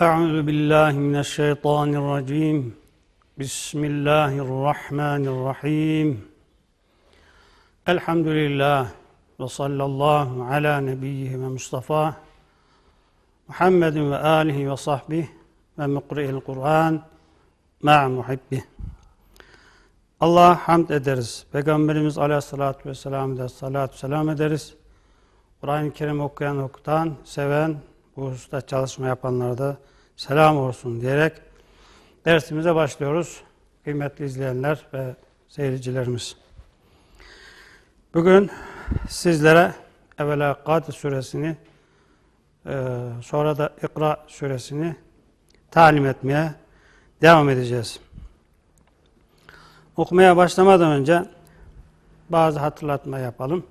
Euzu billahi mineşşeytanirracim. Bismillahirrahmanirrahim. Elhamdülillah ve sallallahu ala nebiyyihi ve Mustafa Muhammedin ve alihi ve sahbihi ve mukri'il Kur'an ma'a muhibbih. Allah'a hamd ederiz. Peygamberimiz aleyhissalatü vesselam'a da salatu selam ederiz. Kur'an-ı Kerim okuyan, okutan, seven, bu hususta çalışma yapanlara da selam olsun diyerek dersimize başlıyoruz. Kıymetli izleyenler ve seyircilerimiz. Bugün sizlere evvela Kad suresini e, sonra da İkra suresini talim etmeye devam edeceğiz. Okumaya başlamadan önce bazı hatırlatma yapalım.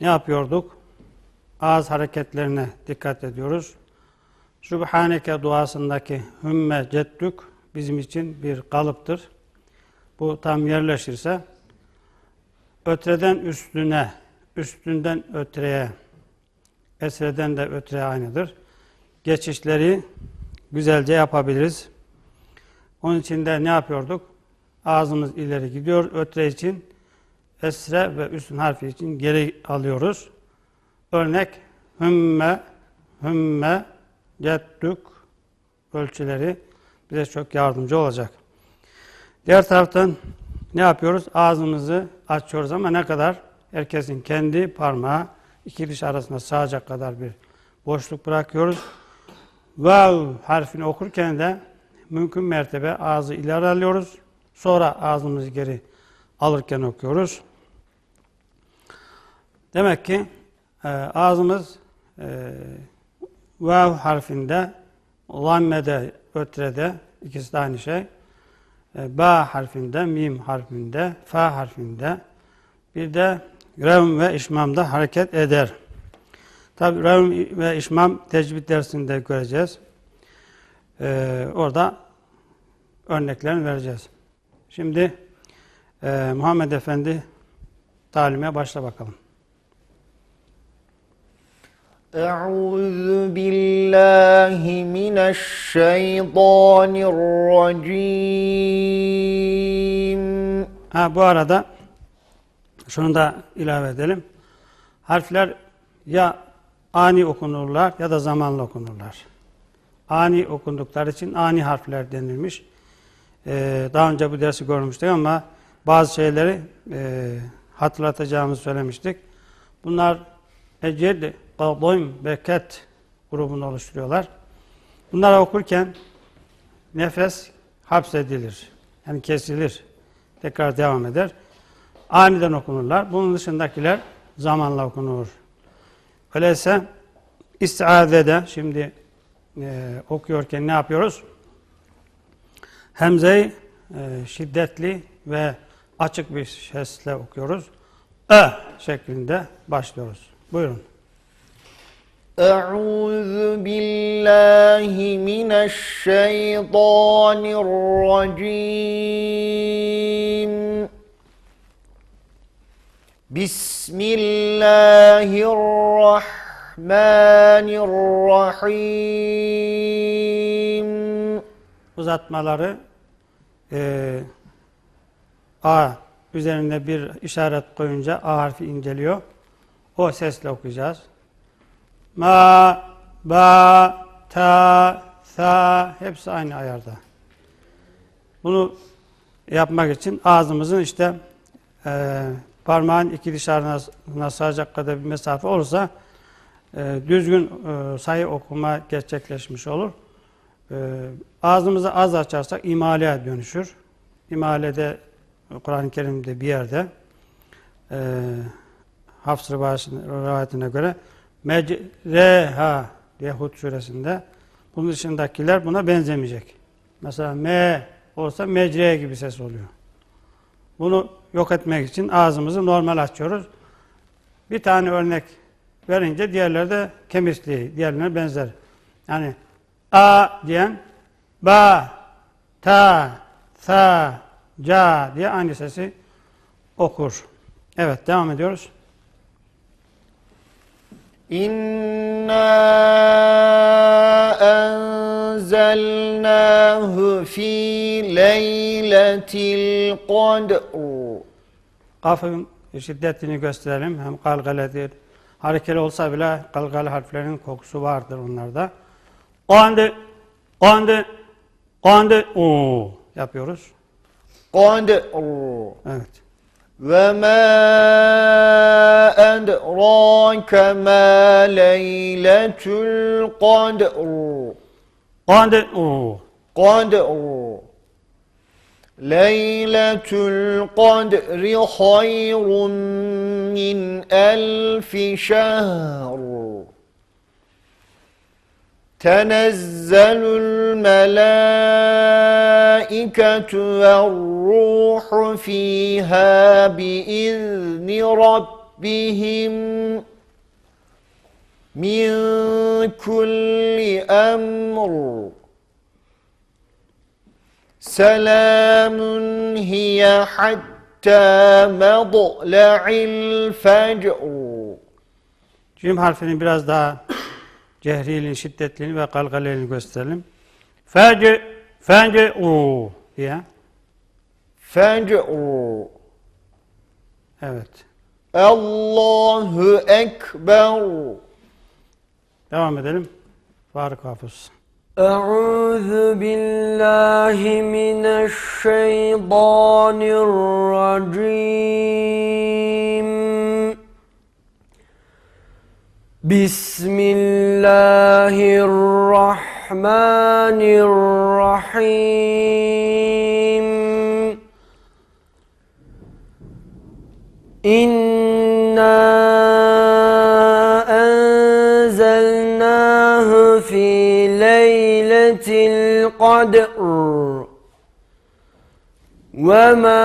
Ne yapıyorduk? Ağız hareketlerine dikkat ediyoruz. Sübhaneke duasındaki hümme ceddük bizim için bir kalıptır. Bu tam yerleşirse ötreden üstüne, üstünden ötreye, esreden de ötreye aynıdır. Geçişleri güzelce yapabiliriz. Onun için de ne yapıyorduk? Ağzımız ileri gidiyor. Ötre için esre ve üstün harfi için geri alıyoruz. Örnek hümme, hümme, ceddük ölçüleri bize çok yardımcı olacak. Diğer taraftan ne yapıyoruz? Ağzımızı açıyoruz ama ne kadar? Herkesin kendi parmağı iki diş arasında sığacak kadar bir boşluk bırakıyoruz. Vav harfini okurken de mümkün mertebe ağzı ileri alıyoruz. Sonra ağzımızı geri alırken okuyoruz. Demek ki e, ağzımız e, vav harfinde, lammede, ötrede ikisi de aynı şey. E, ba harfinde, mim harfinde, fa harfinde bir de revm ve işmamda hareket eder. Tabi revm ve işmam tecvid dersinde göreceğiz. E, orada örneklerini vereceğiz. Şimdi e, Muhammed Efendi talime başla bakalım. أعوذ بالله من الشيطان الرجيم Ha bu arada şunu da ilave edelim. Harfler ya ani okunurlar ya da zamanla okunurlar. Ani okundukları için ani harfler denilmiş. Ee, daha önce bu dersi görmüştük ama bazı şeyleri e, hatırlatacağımızı söylemiştik. Bunlar eced, kadoym ve ket grubunu oluşturuyorlar. Bunları okurken nefes hapsedilir. Yani kesilir. Tekrar devam eder. Aniden okunurlar. Bunun dışındakiler zamanla okunur. Öyleyse istiazede şimdi e, okuyorken ne yapıyoruz? Hemzeyi e, şiddetli ve açık bir sesle okuyoruz. Ö şeklinde başlıyoruz. Buyurun. أعوذ بالله من الشيطان الرجيم بسم الله الرحمن الرحيم Uzatmaları e, A üzerinde bir işaret koyunca A harfi inceliyor. O sesle okuyacağız. Ma, ba, ta, sa hepsi aynı ayarda. Bunu yapmak için ağzımızın işte e, parmağın iki diş arasına sığacak kadar bir mesafe olursa e, düzgün e, sayı okuma gerçekleşmiş olur. E, ağzımızı az açarsak imaleye dönüşür. İmalede Kur'an-ı Kerim'de bir yerde e, Hafs rivayetine göre mecreha diye Hud suresinde bunun dışındakiler buna benzemeyecek. Mesela me olsa mecre gibi ses oluyor. Bunu yok etmek için ağzımızı normal açıyoruz. Bir tane örnek verince diğerleri de kemisli, diğerlerine benzer. Yani a diyen ba, ta, sa, ca diye aynı sesi okur. Evet devam ediyoruz. İnna enzelnahu fi leyletil kadr. Kafın şiddetini gösterelim. Hem kalgaledir. Harekeli olsa bile kalgale harflerinin kokusu vardır onlarda. Kandı, kandı, kandı, o yapıyoruz. Kandı, o. Evet. وما أدراك ما ليلة القدر o. قدر ليلة القدر خير من ألف شهر تنزل الملائكة والروح فيها بإذن ربهم من كل أمر سلام هي حتى مطلع الفجر Cim harfinin biraz daha cehriliğini, şiddetliğini ve kalgaleliğini gösterelim. Feci, feci, o diye. فجر Evet. الله أكبر Devam edelim. Faruk Hafız. أعوذ بالله من الشيطان الرجيم بسم الله الرحمن الرحيم. إنا أنزلناه في ليلة القدر. وما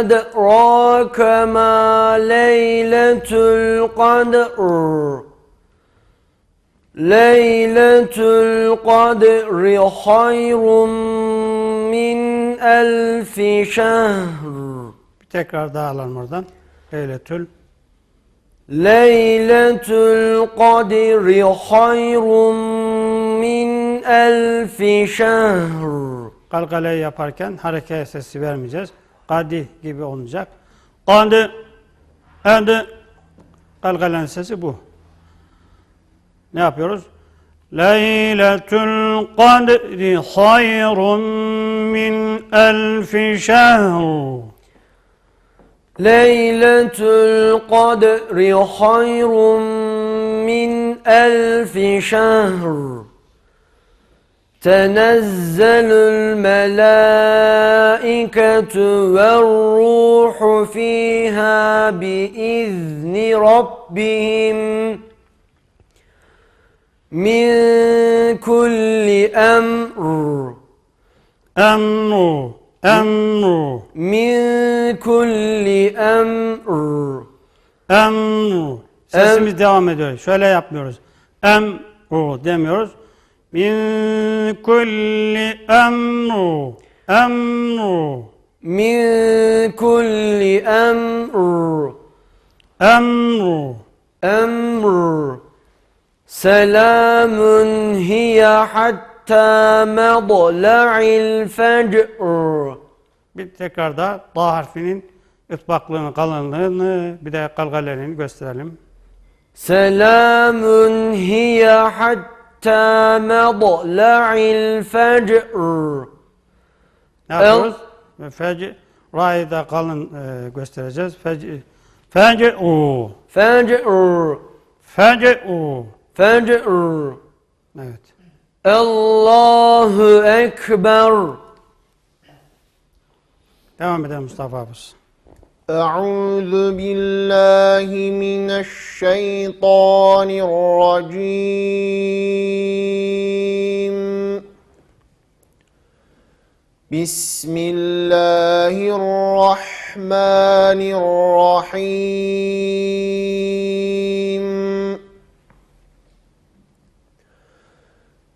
أدراك ما ليلة القدر. Leyletül kadri hayrun min elfi şehr. Bir tekrar daha alalım oradan. Leyletül Leyletül kadri hayrun min elfi şehr. Galgale yaparken hareket sesi vermeyeceğiz. Kadi gibi olacak. Kadi, endi, galgalen sesi bu. Ne yapıyoruz? Leyletül kadri hayrun min elfi şehr. ليلة القدر خير من ألف شهر تنزل الملائكة والروح فيها بإذن ربهم min kulli emr emru emru. Min kulli emr emru. Sesimiz em, devam ediyor. Şöyle yapmıyoruz. Emru demiyoruz. Min kulli emru. Emru. Min kulli emr emru. Emru. Selamun hiye hatta medla'il fecr. Bir tekrar da da harfinin ıtbaklığını, kalınlığını, bir de kalgalerini gösterelim. Selamun hiye hatta medla'il fecr. Ne yapıyoruz? Fecr, ra'yı da kalın e, göstereceğiz. Fecr, fecr, u. Fecr. Fecr. فجر Evet. الله أكبر Devam edelim Mustafa Hafız. أعوذ بالله من الشيطان الرجيم بسم الله الرحمن الرحيم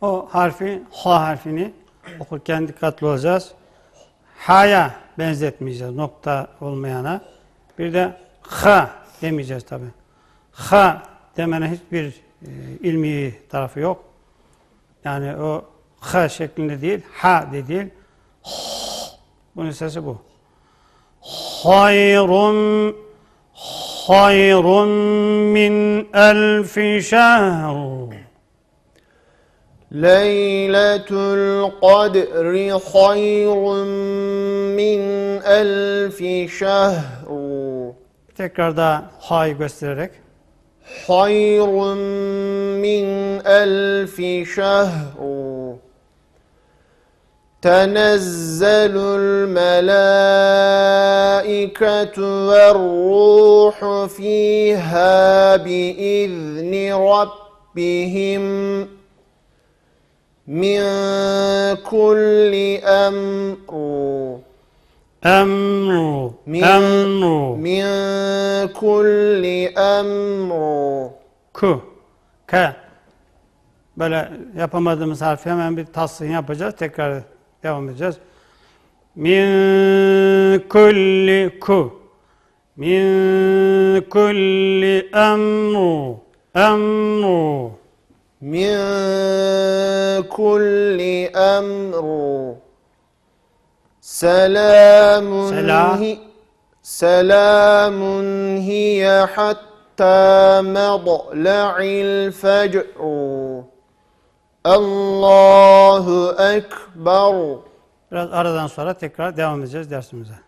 O harfi, ha harfini okurken dikkatli olacağız. Ha'ya benzetmeyeceğiz nokta olmayana. Bir de ha demeyeceğiz tabi. Ha demenin hiçbir e, ilmi tarafı yok. Yani o ha şeklinde değil, ha de değil. Bunun sesi bu. Hayrun hayrun min elfi şehr. ليلة القدر خير min elfi şehru. Tekrar da hay göstererek. Hayrun min elfi şehru. Tenezzelul melâiketu ve ruhu fîhâ biizni rabbihim. من كل أمر emru من, emru من كل أمر ku ke böyle yapamadığımız harfi hemen bir tasın yapacağız. Tekrar devam edeceğiz. Min kulli ku min kulli emru emru من كل أمر سلام سلام. هي سلام هي حتى مطلع الفجر الله أكبر Biraz aradan sonra tekrar devam edeceğiz dersimize.